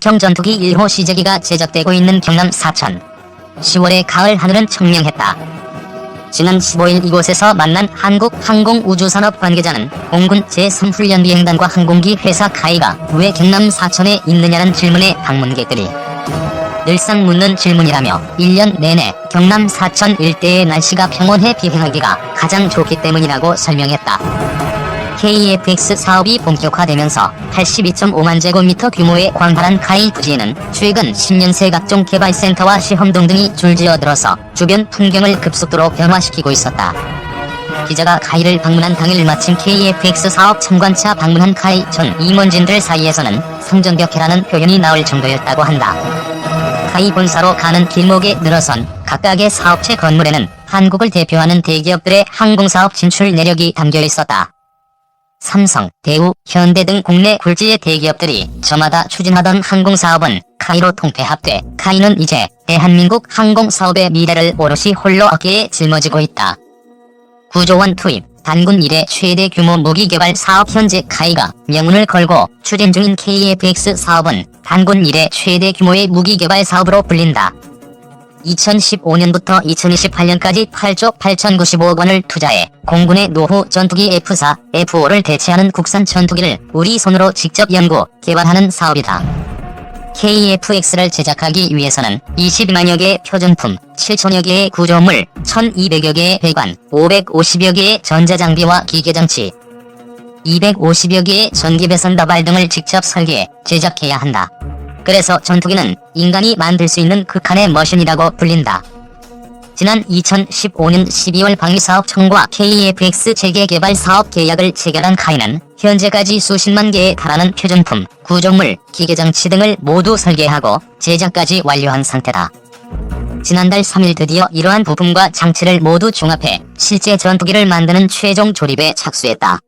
경전투기 1호 시제기가 제작되고 있는 경남 사천. 10월의 가을 하늘은 청명했다. 지난 15일 이곳에서 만난 한국항공우주산업 관계자는 공군 제3훈련비행단과 항공기 회사 카이가 왜 경남 사천에 있느냐는 질문에 방문객들이 늘상 묻는 질문이라며 1년 내내 경남 사천 일대의 날씨가 평온해 비행하기가 가장 좋기 때문이라고 설명했다. KFX 사업이 본격화되면서 82.5만 제곱미터 규모의 광활한 카이 부지에는 최근 10년 새 각종 개발센터와 시험동 등이 줄지어 들어서 주변 풍경을 급속도로 변화시키고 있었다. 기자가 카이를 방문한 당일 마침 KFX 사업 참관차 방문한 카이 전 임원진들 사이에서는 성전벽해라는 표현이 나올 정도였다고 한다. 카이 본사로 가는 길목에 늘어선 각각의 사업체 건물에는 한국을 대표하는 대기업들의 항공사업 진출 내력이 담겨 있었다. 삼성, 대우, 현대 등 국내 굴지의 대기업들이 저마다 추진하던 항공사업은 카이로 통폐합돼 카이는 이제 대한민국 항공사업의 미래를 오롯이 홀로 어깨에 짊어지고 있다. 구조원 투입, 단군 이래 최대 규모 무기 개발 사업 현재 카이가 명운을 걸고 추진 중인 KFX 사업은 단군 이래 최대 규모의 무기 개발 사업으로 불린다. 2015년부터 2028년까지 8조 8,095억 원을 투자해 공군의 노후 전투기 F4, F5를 대체하는 국산 전투기를 우리 손으로 직접 연구, 개발하는 사업이다. KFX를 제작하기 위해서는 22만여 개의 표준품, 7천여 개의 구조물, 1200여 개의 배관, 550여 개의 전자장비와 기계장치, 250여 개의 전기배선 다발 등을 직접 설계해 제작해야 한다. 그래서 전투기는 인간이 만들 수 있는 극한의 머신이라고 불린다. 지난 2015년 12월 방위사업 청과 KFX 체계 개발 사업 계약을 체결한 카이는 현재까지 수십만 개에 달하는 표준품, 구조물, 기계장치 등을 모두 설계하고 제작까지 완료한 상태다. 지난달 3일 드디어 이러한 부품과 장치를 모두 종합해 실제 전투기를 만드는 최종 조립에 착수했다.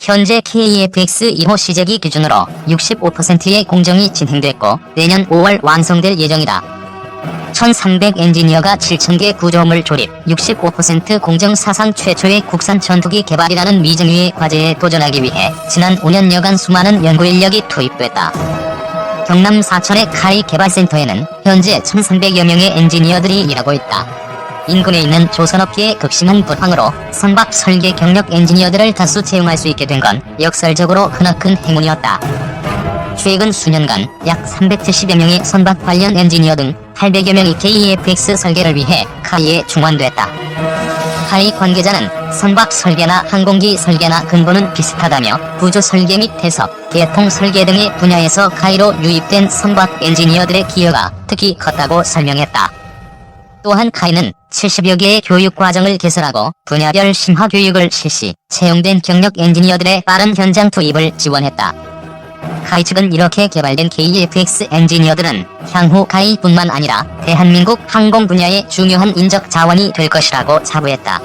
현재 KFX 2호 시제기 기준으로 65%의 공정이 진행됐고 내년 5월 완성될 예정이다. 1300 엔지니어가 7000개 구조물 조립, 65% 공정 사상 최초의 국산 전투기 개발이라는 미정유의 과제에 도전하기 위해 지난 5년여간 수많은 연구 인력이 투입됐다. 경남 사천의 카이 개발센터에는 현재 1300여 명의 엔지니어들이 일하고 있다. 인근에 있는 조선업계의 극심한 불황으로 선박 설계 경력 엔지니어들을 다수 채용할 수 있게 된 건 역설적으로 크나큰 행운이었다. 최근 수년간 약 370여 명의 선박 관련 엔지니어 등 800여 명이 KEFX 설계를 위해 카이에 중환됐다. 카이 관계자는 선박 설계나 항공기 설계나 근본은 비슷하다며 구조 설계 및 해석, 개통 설계 등의 분야에서 카이로 유입된 선박 엔지니어들의 기여가 특히 컸다고 설명했다. 또한 카이는 70여 개의 교육 과정을 개설하고 분야별 심화 교육을 실시, 채용된 경력 엔지니어들의 빠른 현장 투입을 지원했다. 카이 측은 이렇게 개발된 KFX 엔지니어들은 향후 카이뿐만 아니라 대한민국 항공 분야의 중요한 인적 자원이 될 것이라고 자부했다.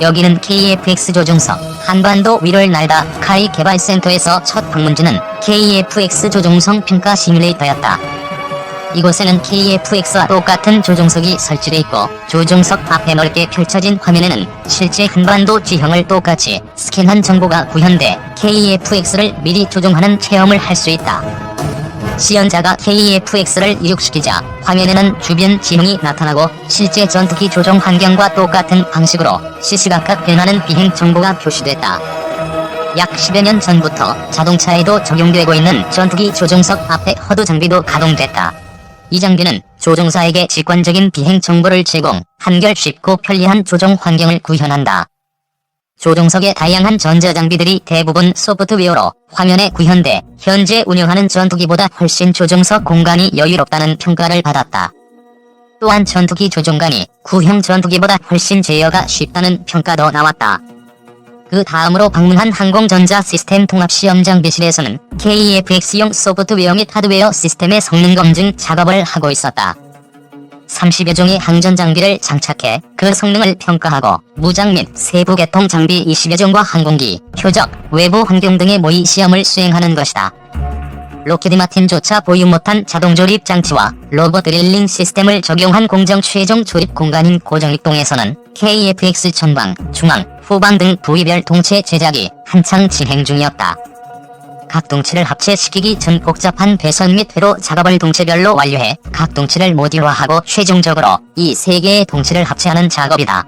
여기는 KFX 조종석 한반도 위를 날다 카이 개발센터에서 첫 방문지는 KFX 조종성 평가 시뮬레이터였다. 이곳에는 KFX와 똑같은 조종석이 설치돼 있고 조종석 앞에 넓게 펼쳐진 화면에는 실제 한반도 지형을 똑같이 스캔한 정보가 구현돼 KFX를 미리 조종하는 체험을 할 수 있다. 시연자가 KFX를 이륙시키자 화면에는 주변 지형이 나타나고 실제 전투기 조종 환경과 똑같은 방식으로 시시각각 변하는 비행 정보가 표시됐다. 약 10여 년 전부터 자동차에도 적용되고 있는 전투기 조종석 앞에 허드 장비도 가동됐다. 이 장비는 조종사에게 직관적인 비행 정보를 제공, 한결 쉽고 편리한 조종 환경을 구현한다. 조종석의 다양한 전자장비들이 대부분 소프트웨어로 화면에 구현돼 현재 운영하는 전투기보다 훨씬 조종석 공간이 여유롭다는 평가를 받았다. 또한 전투기 조종관이 구형 전투기보다 훨씬 제어가 쉽다는 평가도 나왔다. 그 다음으로 방문한 항공전자 시스템 통합시험 장비실에서는 KFX용 소프트웨어 및 하드웨어 시스템의 성능 검증 작업을 하고 있었다. 30여 종의 항전 장비를 장착해 그 성능을 평가하고 무장 및 세부 개통 장비 20여 종과 항공기, 표적, 외부 환경 등의 모의 시험을 수행하는 것이다. 로키드 마틴조차 보유 못한 자동 조립 장치와 로봇 드릴링 시스템을 적용한 공정 최종 조립 공간인 고정익동에서는 KFX 전방, 중앙, 후방 등 부위별 동체 제작이 한창 진행 중이었다. 각 동치를 합체시키기 전 복잡한 배선 및 회로 작업을 동체별로 완료해 각 동치를 모듈화하고 최종적으로 이 세 개의 동치를 합체하는 작업이다.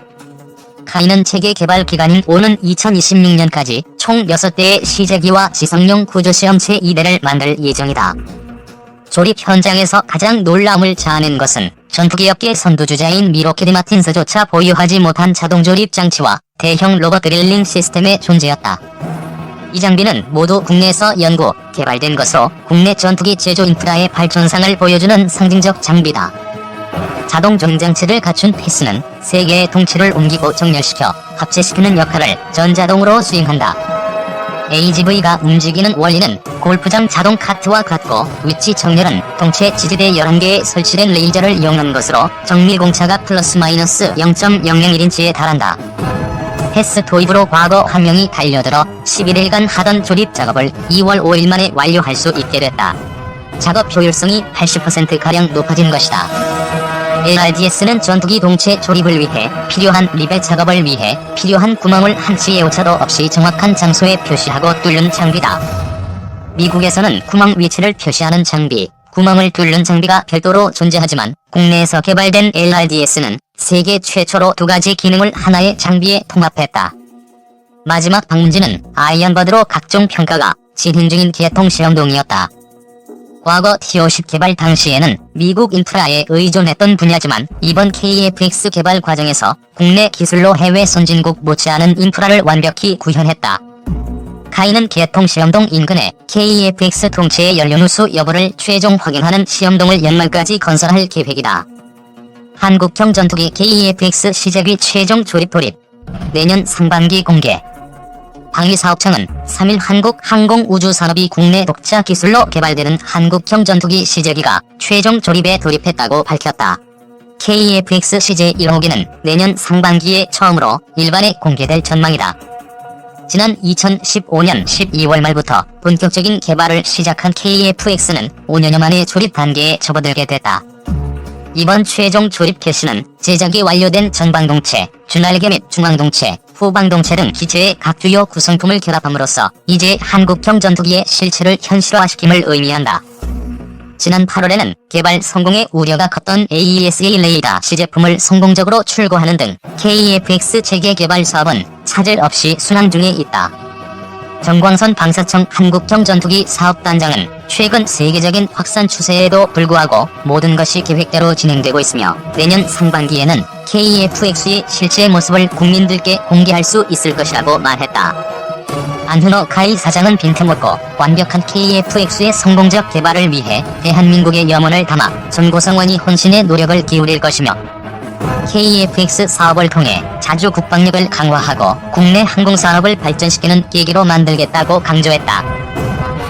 카이는 체계 개발 기간인 오는 2026년까지 총 6대의 시제기와 지성용 구조시험체 2대를 만들 예정이다. 조립 현장에서 가장 놀라움을 자아낸 것은 전투기 업계 선두주자인 미로키드 마틴스조차 보유하지 못한 자동 조립 장치와 대형 로봇 드릴링 시스템의 존재였다. 이 장비는 모두 국내에서 연구, 개발된 것으로 국내 전투기 제조 인프라의 발전상을 보여주는 상징적 장비다. 자동 정장치를 갖춘 패스는 세 개의 동치를 옮기고 정렬시켜 합체시키는 역할을 전자동으로 수행한다. AGV가 움직이는 원리는 골프장 자동 카트와 같고 위치 정렬은 동체 지지대 11개에 설치된 레이저를 이용한 것으로 정밀 공차가 플러스 마이너스 0.001인치에 달한다. 패스 도입으로 과거 한 명이 달려들어 11일간 하던 조립 작업을 2월 5일 만에 완료할 수 있게 됐다. 작업 효율성이 80%가량 높아진 것이다. LRDS는 전투기 동체 조립을 위해 필요한 리벳 작업을 위해 필요한 구멍을 한치의 오차도 없이 정확한 장소에 표시하고 뚫는 장비다. 미국에서는 구멍 위치를 표시하는 장비, 구멍을 뚫는 장비가 별도로 존재하지만 국내에서 개발된 LRDS는 세계 최초로 두 가지 기능을 하나의 장비에 통합했다. 마지막 방문지는 아이언버드로 각종 평가가 진행 중인 개통 시험동이었다. 과거 T-50 개발 당시에는 미국 인프라에 의존했던 분야지만 이번 KFX 개발 과정에서 국내 기술로 해외 선진국 못지않은 인프라를 완벽히 구현했다. 카이는 개통 시험동 인근에 KFX 통체의 연료 누수 여부를 최종 확인하는 시험동을 연말까지 건설할 계획이다. 한국형 전투기 KFX 시제기 최종 조립 돌입 내년 상반기 공개 방위사업청은 3일 한국항공우주산업이 국내 독자 기술로 개발되는 한국형 전투기 시제기가 최종 조립에 돌입했다고 밝혔다. KFX CJ 1호기는 내년 상반기에 처음으로 일반에 공개될 전망이다. 지난 2015년 12월 말부터 본격적인 개발을 시작한 KFX는 5년여 만에 조립 단계에 접어들게 됐다. 이번 최종 조립 캐시는 제작이 완료된 전방동체, 주날개 및 중앙동체, 후방동체 등 기체의 각 주요 구성품을 결합함으로써 이제 한국형 전투기의 실체를 현실화시킴을 의미한다. 지난 8월에는 개발 성공의 우려가 컸던 AESA 레이더 시제품을 성공적으로 출고하는 등 KFX 체계 개발 사업은 차질 없이 순항 중에 있다. 정광선 방사청 한국형 전투기 사업단장은 최근 세계적인 확산 추세에도 불구하고 모든 것이 계획대로 진행되고 있으며 내년 상반기에는 KFX의 실제 모습을 국민들께 공개할 수 있을 것이라고 말했다. 안훈호 카이 사장은 빈틈없고 완벽한 KFX의 성공적 개발을 위해 대한민국의 염원을 담아 전고성원이 혼신의 노력을 기울일 것이며 KFX 사업을 통해 자주 국방력을 강화하고 국내 항공산업을 발전시키는 계기로 만들겠다고 강조했다.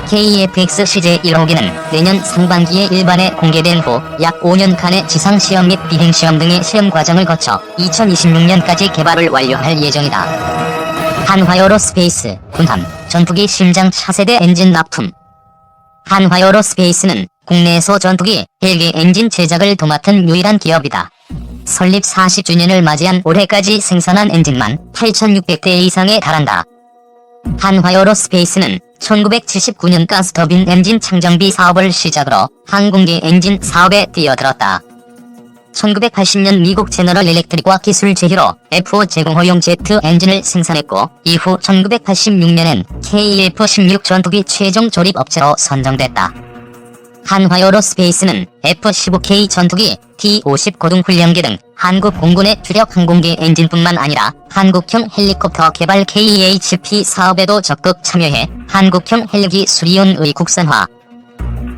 KFX CJ 1호기는 내년 상반기에 일반에 공개된 후 약 5년간의 지상시험 및 비행시험 등의 시험 과정을 거쳐 2026년까지 개발을 완료할 예정이다. 한화요로 스페이스, 군함, 전투기 심장 차세대 엔진 납품 한화요로 스페이스는 국내에서 전투기, 헬기 엔진 제작을 도맡은 유일한 기업이다. 설립 40주년을 맞이한 올해까지 생산한 엔진만 8,600대 이상에 달한다. 한화요로 스페이스는 1979년 가스터빈 엔진 창정비 사업을 시작으로 항공기 엔진 사업에 뛰어들었다. 1980년 미국 제너럴 일렉트릭과 기술 제휴로 F5 제공호용 제트 엔진을 생산했고 이후 1986년엔 KF-16 전투기 최종 조립 업체로 선정됐다. 한화요로 스페이스는 F-15K 전투기, T-50 고등훈련기 등 한국 공군의 주력 항공기 엔진뿐만 아니라 한국형 헬리콥터 개발 KHP 사업에도 적극 참여해 한국형 헬기 수리온의 국산화,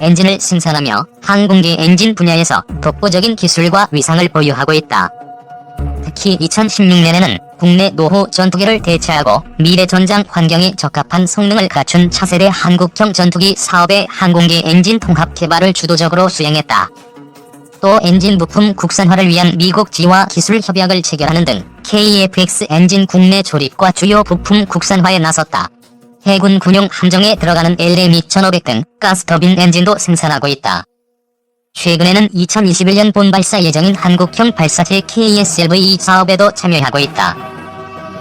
엔진을 생산하며 항공기 엔진 분야에서 독보적인 기술과 위상을 보유하고 있다. 특히 2016년에는 국내 노후 전투기를 대체하고 미래 전장 환경에 적합한 성능을 갖춘 차세대 한국형 전투기 사업의 항공기 엔진 통합 개발을 주도적으로 수행했다. 또 엔진 부품 국산화를 위한 미국 지와 기술 협약을 체결하는 등 KFX 엔진 국내 조립과 주요 부품 국산화에 나섰다. 해군 군용 함정에 들어가는 LM2500 등 가스터빈 엔진도 생산하고 있다. 최근에는 2021년 본 발사 예정인 한국형 발사체 KSLV 사업에도 참여하고 있다.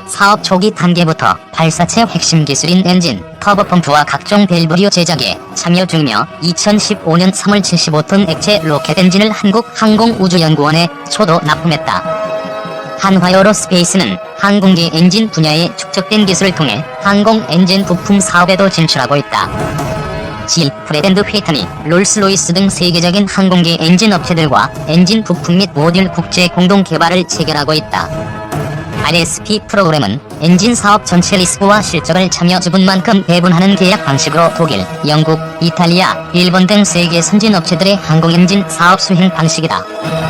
사업 초기 단계부터 발사체 핵심 기술인 엔진, 터보펌프와 각종 밸브류 제작에 참여 중이며 2015년 3월 75톤 액체 로켓 엔진을 한국항공우주연구원에 초도 납품했다. 한화요로 스페이스는 항공기 엔진 분야의 축적된 기술을 통해 항공 엔진 부품 사업에도 진출하고 있다. 지, 프레덴드 휘트니, 롤스로이스 등 세계적인 항공기 엔진 업체들과 엔진 부품 및 모듈 국제 공동 개발을 체결하고 있다. RSP 프로그램은 엔진 사업 전체 리스크와 실적을 참여 지분만큼 배분하는 계약 방식으로 독일, 영국, 이탈리아, 일본 등 세계 선진 업체들의 항공 엔진 사업 수행 방식이다.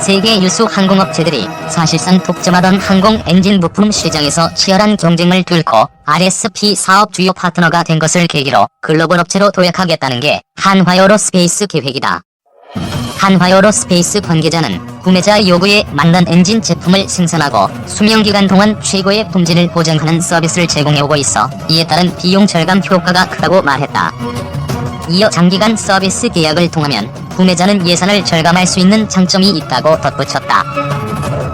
세계 유수 항공업체들이 사실상 독점하던 항공 엔진 부품 시장에서 치열한 경쟁을 뚫고 RSP 사업 주요 파트너가 된 것을 계기로 글로벌 업체로 도약하겠다는 게 한화요로 스페이스 계획이다. 한화요로 스페이스 관계자는 구매자 요구에 맞는 엔진 제품을 생산하고 수명기간 동안 최고의 품질을 보장하는 서비스를 제공해오고 있어 이에 따른 비용 절감 효과가 크다고 말했다. 이어 장기간 서비스 계약을 통하면 구매자는 예산을 절감할 수 있는 장점이 있다고 덧붙였다.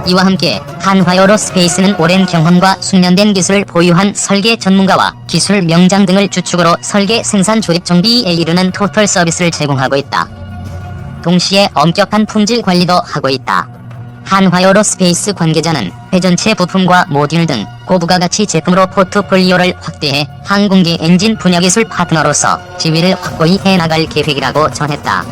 이와 함께 한화요로 스페이스는 오랜 경험과 숙련된 기술을 보유한 설계 전문가와 기술 명장 등을 주축으로 설계 생산 조립 정비에 이르는 토털 서비스를 제공하고 있다. 동시에 엄격한 품질 관리도 하고 있다. 한화요로 스페이스 관계자는 회전체 부품과 모듈 등 고부가 가치 제품으로 포트폴리오를 확대해 항공기 엔진 분야 기술 파트너로서 지위를 확고히 해나갈 계획이라고 전했다.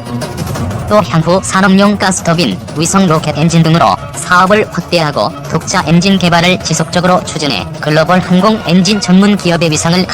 또 향후 산업용 가스터빈, 위성 로켓 엔진 등으로 사업을 확대하고 독자 엔진 개발을 지속적으로 추진해 글로벌 항공 엔진 전문 기업의 위상을